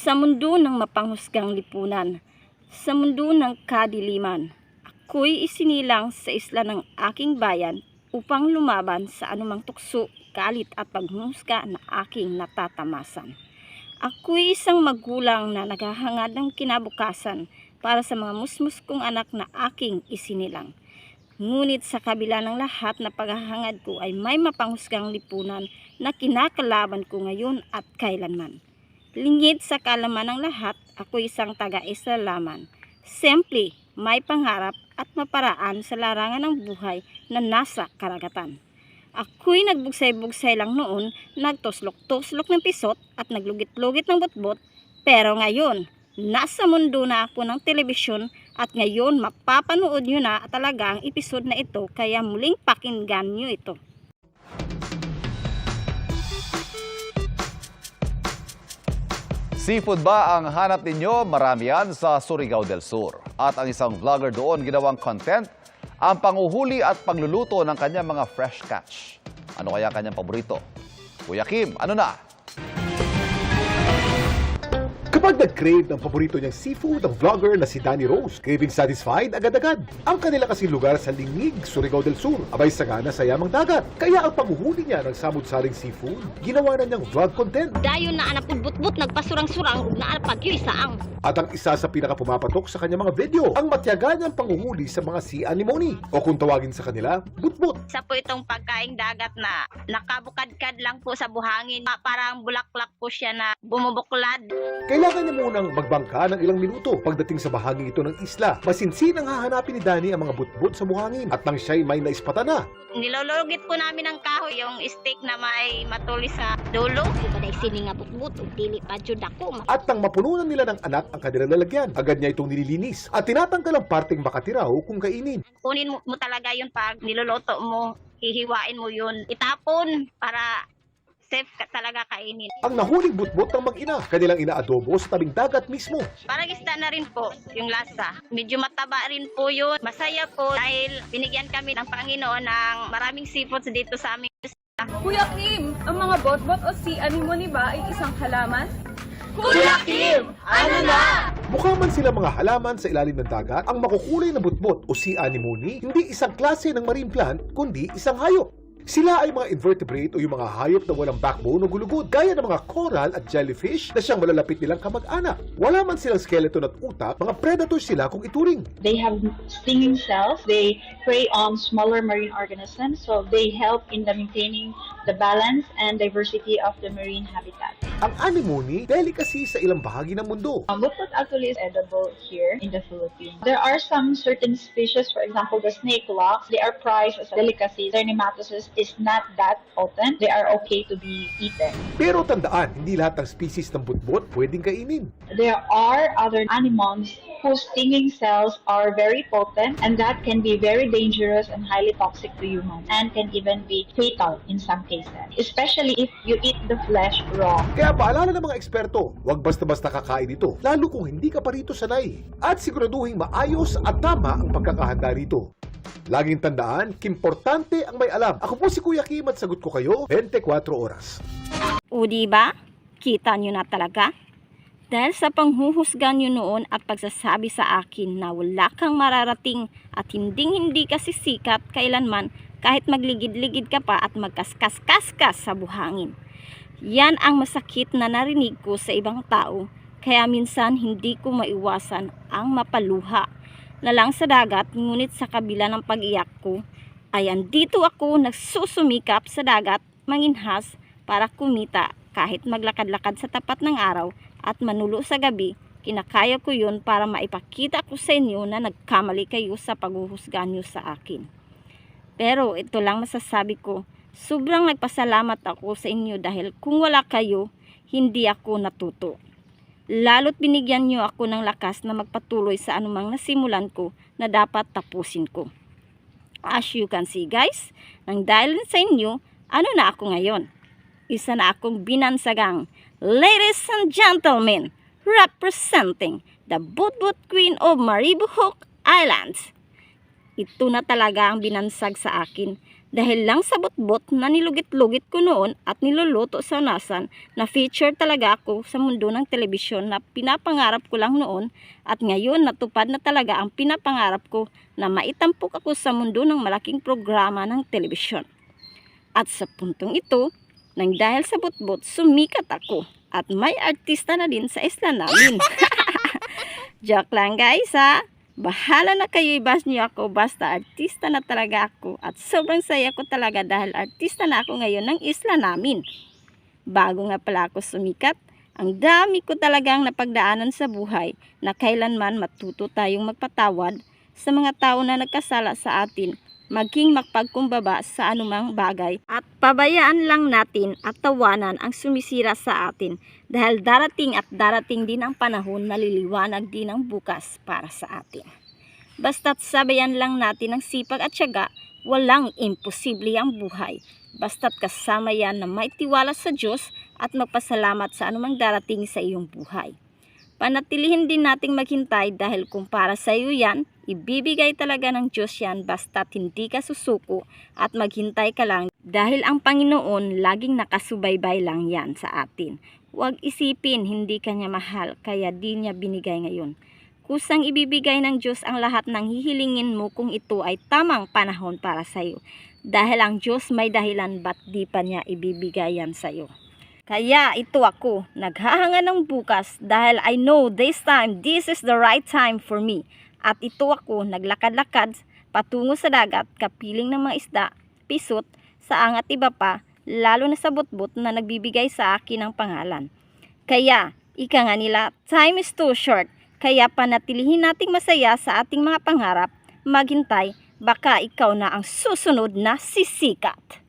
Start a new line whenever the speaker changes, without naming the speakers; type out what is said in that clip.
Sa mundo ng mapanghusgang lipunan, sa mundo ng kadiliman, ako'y isinilang sa isla ng aking bayan upang lumaban sa anumang tukso, galit at paghuhusga na aking natatamasan. Ako'y isang magulang na naghahangad ng kinabukasan para sa mga musmus kong anak na aking isinilang. Ngunit sa kabila ng lahat na paghahangad ko ay may mapanghusgang lipunan na kinakalaban ko ngayon at kailanman. Lingid sa kalaman ng lahat, ako isang taga-islalaman. Simple, may pangarap at maparaan sa larangan ng buhay na nasa karagatan. Ako'y nagbugsay-bugsay lang noon, nagtuslok-tuslok ng pisot at naglugit-lugit ng butbot, pero ngayon, nasa mundo na ako ng telebisyon at ngayon mapapanood nyo na talaga ang episode na ito kaya muling pakinggan nyo ito.
Seafood ba ang hanap ninyo? Marami yan sa Surigao del Sur. At ang isang vlogger doon ginawang content ang panguhuli at pagluluto ng kanyang mga fresh catch. Ano kaya kanyang paborito? Kuya Kim, ano na?
Kapag nag-crave ng paborito niyang seafood ang vlogger na si Danny Rose, craving satisfied agad-agad. Ang kanila kasing lugar sa Lingig, Surigao del Sur, abay sagana sa yamang dagat. Kaya ang panguhuli niya ng samud-saring seafood, ginawa na niyang vlog content.
Dayon na anak butbut nagpasurang-surang ug naarpag yu isaang.
At ang isa sa pinakapumapatok sa kanyang mga video, ang matyaga niyang panguhuli sa mga sea anemone. O kung tawagin sa kanila, butbut.
Isa po itong pagkaing dagat na nakabukadkad lang po sa buhangin. Pa- Parang bulaklak po siya na bumubuklad.
Kailangan niya munang magbangka ng ilang minuto pagdating sa bahaging ito ng isla. Masinsin ang hahanapin ni Danny ang mga butbut sa buhangin. At nang siya'y may naispata na,
Nilologit po namin ng kahoy yung stick na may matulis sa dulo.
Di ba dahil sini nga butbut dili pa jud ako.
At nang mapununan nila ng anak ang kanilang lalagyan, agad niya itong nililinis at tinatanggal ang parteng makatiraw kung kainin.
Kunin mo, mo talaga yun pag niluluto mo. Hihiwain mo yun. Itapon para safe ka talaga kainin.
Ang nahuling butbot ng mag-ina, kanilang inaadobo sa tabing dagat mismo.
Parang isda na rin po yung lasa. Medyo mataba rin po yun. Masaya po dahil binigyan kami ng Panginoon ng maraming seafoods dito sa amin.
Kuya Kim, ang mga bot-bot o sea anemone ba ay isang halaman?
Mukha man sila mga halaman sa ilalim ng dagat, ang makukulay na butbot o sea anemone, hindi isang klase ng marine plant, kundi isang hayop. Sila ay mga invertebrate o yung mga hayop na walang backbone o gulugod, gaya ng mga coral at jellyfish na siyang malalapit nilang kamag-anak. Wala man silang skeleton at utak, mga predators sila kung ituring.
They have stinging cells. They prey on smaller marine organisms, so they help in the maintaining the balance and diversity of the marine habitat.
Ang anemone, delicacy sa ilang bahagi ng mundo.
Um, Butbut actually is edible here in the Philippines. There are some certain species, for example, the snake locks, they are prized as a delicacy. Their nematocyst is not that potent. They are okay to be eaten.
Pero tandaan, hindi lahat ng species ng butbot pwedeng kainin.
There are other anemones whose stinging cells are very potent and that can be very dangerous and highly toxic to humans and can even be fatal in some cases, especially if you eat the flesh raw.
Kaya paalala ng mga eksperto, huwag basta-basta kakain ito, lalo kung hindi ka pa rito sanay. At siguraduhin maayos at tama ang pagkakahanda rito. Laging tandaan, kimportante ang may alam. Ako po si Kuya Kim at sagot ko kayo 24 oras.
O di ba? Kita nyo na talaga? Dahil sa panghuhusga nyo noon at pagsasabi sa akin na wala kang mararating at hinding-hindi ka sisikat kailanman kahit magligid-ligid ka pa at magkaskas-kaskas sa buhangin. Yan ang masakit na narinig ko sa ibang tao kaya minsan hindi ko maiwasan ang mapaluha na lang sa dagat ngunit sa kabila ng pag-iyak ko ay andito ako nagsusumikap sa dagat manginhas para kumita kahit maglakad-lakad sa tapat ng araw at manulo sa gabi, kinakaya ko yun para maipakita ko sa inyo na nagkamali kayo sa paghuhusga nyo sa akin. Pero ito lang masasabi ko, sobrang nagpasalamat ako sa inyo dahil kung wala kayo, hindi ako natuto. Lalo't binigyan nyo ako ng lakas na magpatuloy sa anumang nasimulan ko na dapat tapusin ko. As you can see guys, nang dahil sa inyo, ano na ako ngayon? Isa na akong binansagang Ladies and gentlemen, representing the Budbud Queen of Maribohook Islands. Ito na talaga ang binansag sa akin Dahil lang sa butbot na nilugit-lugit ko noon at niluluto sa unasan na feature talaga ako sa mundo ng telebisyon na pinapangarap ko lang noon at ngayon natupad na talaga ang pinapangarap ko na maitampok ako sa mundo ng malaking programa ng telebisyon. At sa puntong ito, nang dahil sa butbot, sumikat ako at may artista na din sa isla namin. Joke lang guys ha. Bahala na kayo i-bash niyo ako basta artista na talaga ako at sobrang saya ko talaga dahil artista na ako ngayon ng isla namin. Bago nga pala ako sumikat, ang dami ko talagang napagdaanan sa buhay na kailanman matuto tayong magpatawad sa mga tao na nagkasala sa atin maging magpagkumbaba sa anumang bagay at pabayaan lang natin at tawanan ang sumisira sa atin dahil darating at darating din ang panahon na liliwanag din ang bukas para sa atin. Basta't sabayan lang natin ang sipag at syaga, walang imposible ang buhay. Basta't kasama yan na may tiwala sa Diyos at magpasalamat sa anumang darating sa iyong buhay. Panatilihin din nating maghintay dahil kung para sa iyo yan, ibibigay talaga ng Diyos yan basta't hindi ka susuko at maghintay ka lang dahil ang Panginoon laging nakasubaybay lang yan sa atin. Huwag isipin hindi ka niya mahal kaya di niya binigay ngayon. Kusang ibibigay ng Diyos ang lahat ng hihilingin mo kung ito ay tamang panahon para sa iyo. Dahil ang Diyos may dahilan ba't di pa niya ibibigay yan sa iyo. Kaya ito ako, naghahanga ng bukas dahil I know this time, this is the right time for me. At ito ako, naglakad-lakad patungo sa dagat, kapiling ng mga isda, pisot, saang at iba pa, lalo na sa butbut na nagbibigay sa akin ng pangalan. Kaya, ika nga nila, time is too short. Kaya panatilihin nating masaya sa ating mga pangarap, maghintay, baka ikaw na ang susunod na sisikat.